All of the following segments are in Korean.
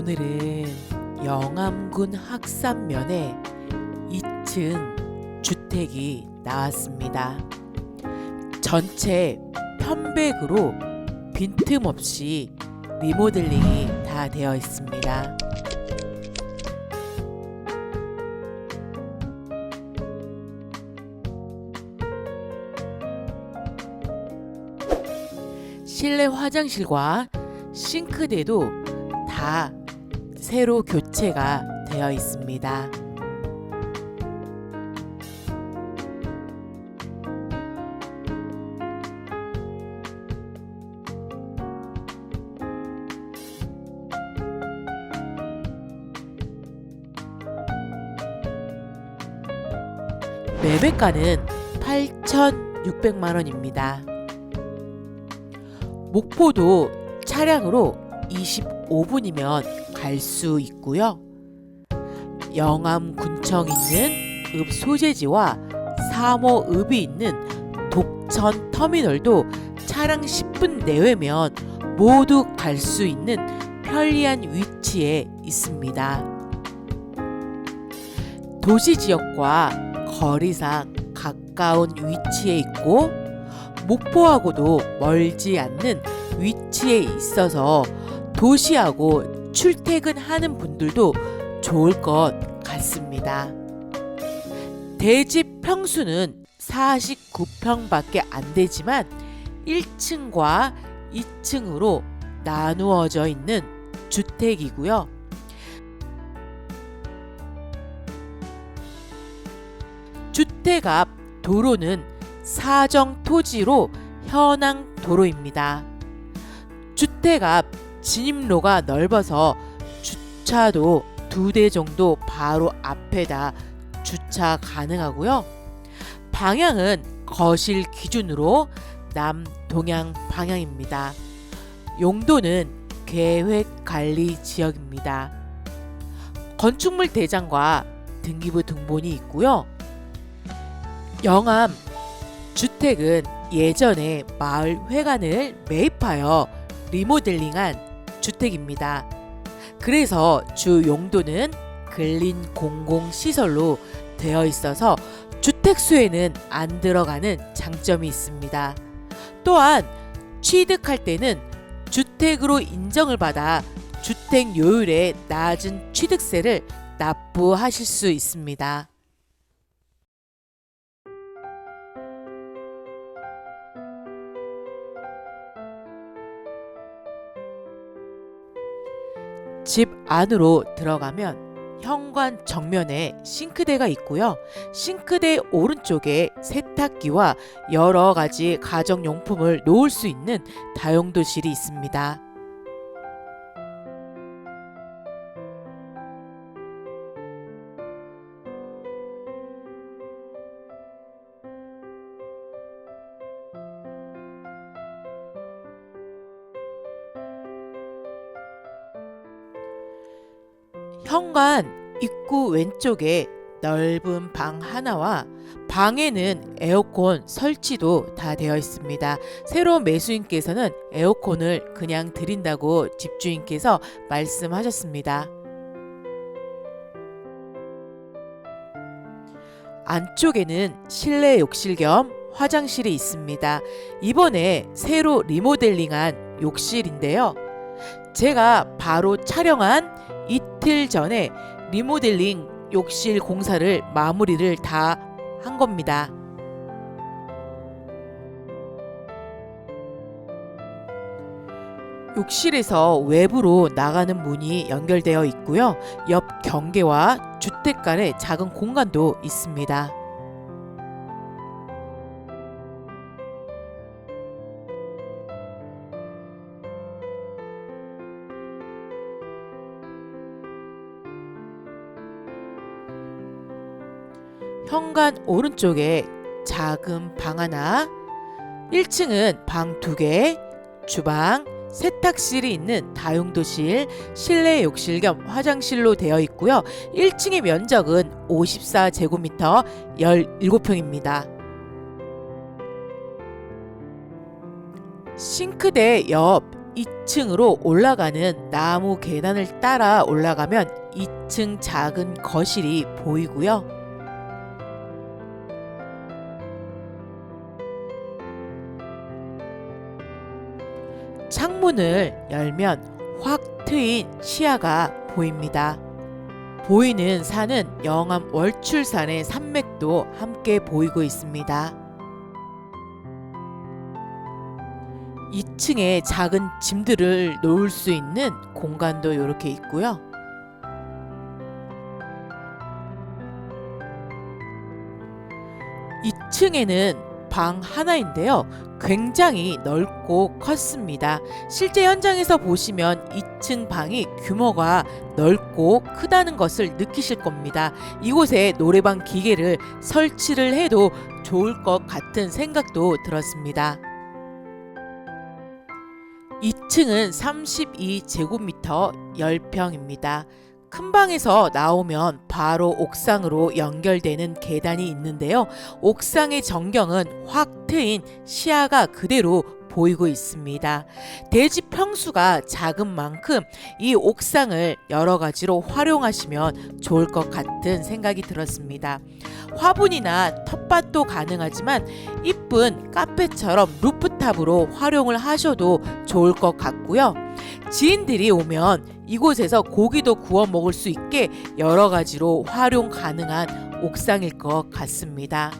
오늘은 영암군 학산면에 2층 주택이 나왔습니다. 전체 편백으로 빈틈없이 리모델링이 다 되어 있습니다. 실내 화장실과 싱크대도 다 새로 교체가 되어 있습니다. 매매가는 8,600만 원입니다. 목포도 차량으로 25분이면 갈 수 있고요. 영암 군청 있는 읍 소재지와 3호 읍이 있는 독천 터미널도 차량 10분 내외면 모두 갈 수 있는 편리한 위치에 있습니다. 도시 지역과 거리상 가까운 위치에 있고 목포하고도 멀지 않는 위치에 있어서 도시하고 출퇴근하는 분들도 좋을 것 같습니다. 대지 평수는 49평밖에 안 되지만 1층과 2층으로 나누어져 있는 주택이고요. 주택 앞 도로는 사정 토지로 현황 도로입니다. 주택 앞 진입로가 넓어서 주차도 두 대 정도 바로 앞에다 주차 가능하고요. 방향은 거실 기준으로 남동향 방향입니다. 용도는 계획 관리 지역입니다. 건축물 대장과 등기부 등본이 있고요. 영암 주택은 예전에 마을 회관을 매입하여 리모델링한 주택입니다. 그래서 주 용도는 근린 공공 시설로 되어 있어서 주택 수에는 안 들어가는 장점이 있습니다. 또한 취득할 때는 주택으로 인정을 받아 주택 요율의 낮은 취득세를 납부하실 수 있습니다. 집 안으로 들어가면 현관 정면에 싱크대가 있고요. 싱크대 오른쪽에 세탁기와 여러 가지 가정용품을 놓을 수 있는 다용도실이 있습니다. 현관 입구 왼쪽에 넓은 방 하나와 방에는 에어컨 설치도 다 되어 있습니다. 새로운 매수인께서는 에어컨을 그냥 드린다고 집주인께서 말씀하셨습니다. 안쪽에는 실내 욕실 겸 화장실이 있습니다. 이번에 새로 리모델링한 욕실인데요. 제가 바로 촬영한 이틀 전에 리모델링 욕실 공사를 마무리를 다 한 겁니다. 욕실에서 외부로 나가는 문이 연결되어 있고요. 옆 경계와 주택 간의 작은 공간도 있습니다. 현관 오른쪽에 작은 방 하나, 1층은 방 두 개, 주방, 세탁실이 있는 다용도실, 실내 욕실 겸 화장실로 되어 있고요. 1층의 면적은 54제곱미터 17평입니다. 싱크대 옆 2층으로 올라가는 나무 계단을 따라 올라가면 2층 작은 거실이 보이고요. 창문을 열면 확 트인 시야가 보입니다. 보이는 산은 영암 월출산의 산맥도 함께 보이고 있습니다. 2층에 작은 짐들을 놓을 수 있는 공간도 이렇게 있고요. 2층에는 방 하나인데요. 굉장히 넓고 컸습니다. 실제 현장에서 보시면 2층 방이 규모가 넓고 크다는 것을 느끼실 겁니다. 이곳에 노래방 기계를 설치를 해도 좋을 것 같은 생각도 들었습니다. 2층은 32제곱미터 10평입니다. 큰 방에서 나오면 바로 옥상으로 연결되는 계단이 있는데요. 옥상의 전경은 확 트인 시야가 그대로 보이고 있습니다. 대지 평수가 작은 만큼 이 옥상을 여러 가지로 활용하시면 좋을 것 같은 생각이 들었습니다. 화분이나 텃밭도 가능하지만 이쁜 카페처럼 루프탑으로 활용을 하셔도 좋을 것 같고요. 지인들이 오면 이곳에서 고기도 구워 먹을 수 있게 여러 가지로 활용 가능한 옥상일 것 같습니다.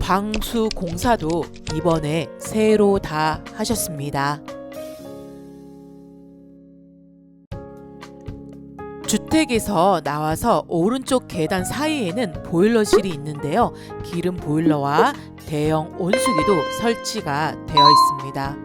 방수 공사도 이번에 새로 다 하셨습니다. 주택에서 나와서 오른쪽 계단 사이에는 보일러실이 있는데요. 기름 보일러와 대형 온수기도 설치가 되어 있습니다.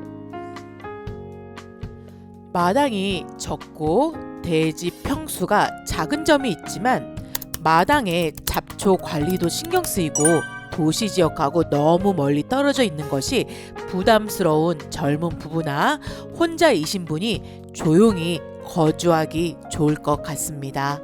마당이 적고 대지 평수가 작은 점이 있지만 마당의 잡초 관리도 신경 쓰이고 도시 지역하고 너무 멀리 떨어져 있는 것이 부담스러운 젊은 부부나 혼자이신 분이 조용히 거주하기 좋을 것 같습니다.